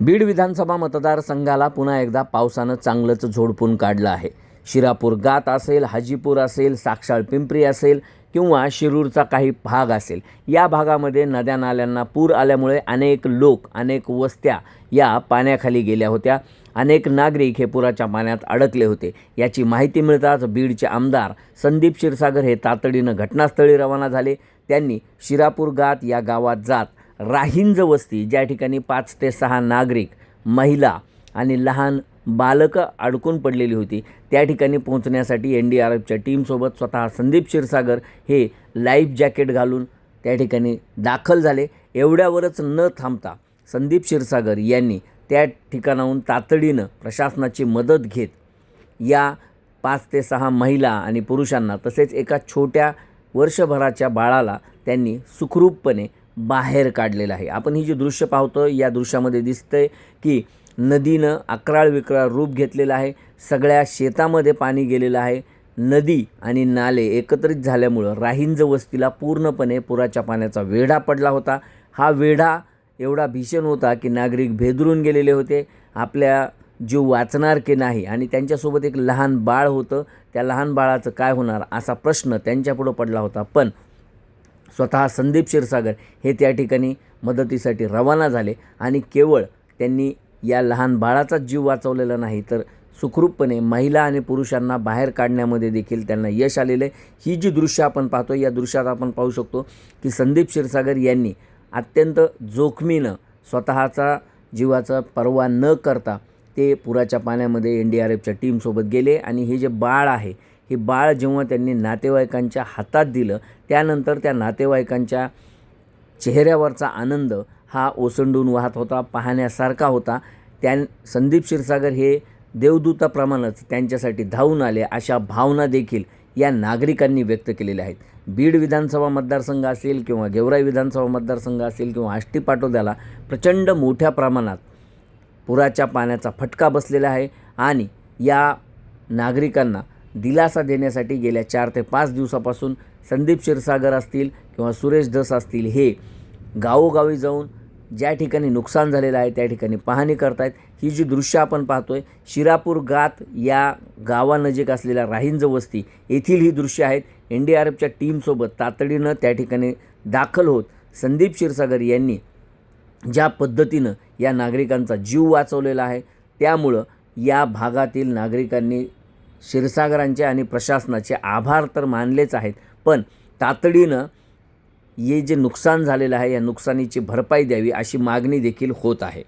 बीड विधानसभा मतदारसंघाला पुन्हा एकदा पावसानं चांगलंच झोडपून काढलं आहे. शिरापूर गात असेल हाजीपूर असेल साक्षाळ पिंपरी असेल किंवा शिरूरचा काही भाग असेल या भागामध्ये नद्या नाल्यांना पूर आल्यामुळे अनेक लोक अनेक वस्त्या या पाण्याखाली गेल्या होत्या. अनेक नागरिक हे पुराच्या पाण्यात अडकले होते. याची माहिती मिळताच बीडचे आमदार संदीप क्षीरसागर हे तातडीनं घटनास्थळी रवाना झाले. त्यांनी शिरापूर गात या गावात जात राहिंज वस्ती ज्या ठिकाणी पाच ते सहा नागरिक महिला आणि लहान बालकं अडकून पडलेली होती त्या ठिकाणी पोहोचण्यासाठी एन डी आर एफच्या टीमसोबत स्वतः संदीप क्षीरसागर हे लाईफ जॅकेट घालून त्या ठिकाणी दाखल झाले. एवढ्यावरच न थांबता संदीप क्षीरसागर यांनी त्या ठिकाणाहून तातडीनं प्रशासनाची मदत घेत या पाच ते सहा महिला आणि पुरुषांना तसेच एका छोट्या वर्षभराच्या बाळाला त्यांनी सुखरूपपणे बाहेर काढलेलं आहे. आपण ही जी दृश्य पाहतो या दृश्यामध्ये दिसतंय की नदीनं अकराळ विक्राळ रूप घेतलेलं आहे. सगळ्या शेतामध्ये पाणी गेलेलं आहे. नदी आणि नाले एकत्रित झाल्यामुळं राहिंज वस्तीला पूर्णपणे पुराच्या पाण्याचा वेढा पडला होता. हा वेढा एवढा भीषण होता की नागरिक भेदरून गेलेले होते. आपल्या जीव वाचणार की नाही आणि त्यांच्यासोबत एक लहान बाळ होतं त्या लहान बाळाचं काय होणार असा प्रश्न त्यांच्यापुढं पडला होता. पण स्वतः संदीप क्षीरसागर हे त्या ठिकाणी मदतीसाठी रवाना झाले आणि केवळ त्यांनी या लहान बाळाचाच जीव वाचवलेला नाही तर सुखरूपपणे महिला आणि पुरुषांना बाहेर काढण्यामध्ये देखील त्यांना यश आलेलं आहे. ही जी दृश्य आपण पाहतो या दृश्यात आपण पाहू शकतो की संदीप क्षीरसागर यांनी अत्यंत जोखमीनं स्वतःचा जीवाचा पर्वा न करता ते पुराच्या पाण्यामध्ये एन डी आर एफच्या टीमसोबत गेले आणि हे जे बाळ आहे हे बाळ जेव्हा त्यांनी नातेवाईकांच्या हातात दिलं त्यानंतर त्या नातेवाईकांच्या चेहऱ्यावरचा आनंद हा ओसंडून वाहत होता पाहण्यासारखा होता. त्या संदीप क्षीरसागर हे देवदूताप्रमाणेच त्यांच्यासाठी धावून आले अशा भावना देखील या नागरिकांनी व्यक्त केलेल्या आहेत. बीड विधानसभा मतदारसंघ असेल किंवा गेवराई विधानसभा मतदारसंघ असेल किंवा आष्टी पाटोद्याला प्रचंड मोठ्या प्रमाणात पुराच्या पाण्याचा फटका बसलेला आहे आणि या नागरिकांना दिलासा देण्यासाठी गेल्या चार ते पाच दिवसापासून संदीप क्षीरसागर असतील किंवा सुरेश धस असतील हे गावोगावी जाऊन ज्या ठिकाणी नुकसान झालेलं आहे त्या ठिकाणी पाहणी करतायत. ही जी दृश्य आपण पाहतोय शिरापूर गात या गावानजीक असलेल्या राहिंज वस्ती येथील ही दृश्य आहेत. एन डी आर एफच्या टीमसोबत तातडीनं त्या ठिकाणी दाखल होत संदीप क्षीरसागर यांनी ज्या पद्धतीनं या नागरिकांचा जीव वाचवलेला आहे त्यामुळं या भागातील नागरिकांनी क्षीरसागरांचे आणि प्रशासनाचे आभार तर मानलेच आहेत पण तातडीनं हे जे नुकसान झालेलं आहे या नुकसानीची भरपाई द्यावी अशी मागणी देखील होत आहे.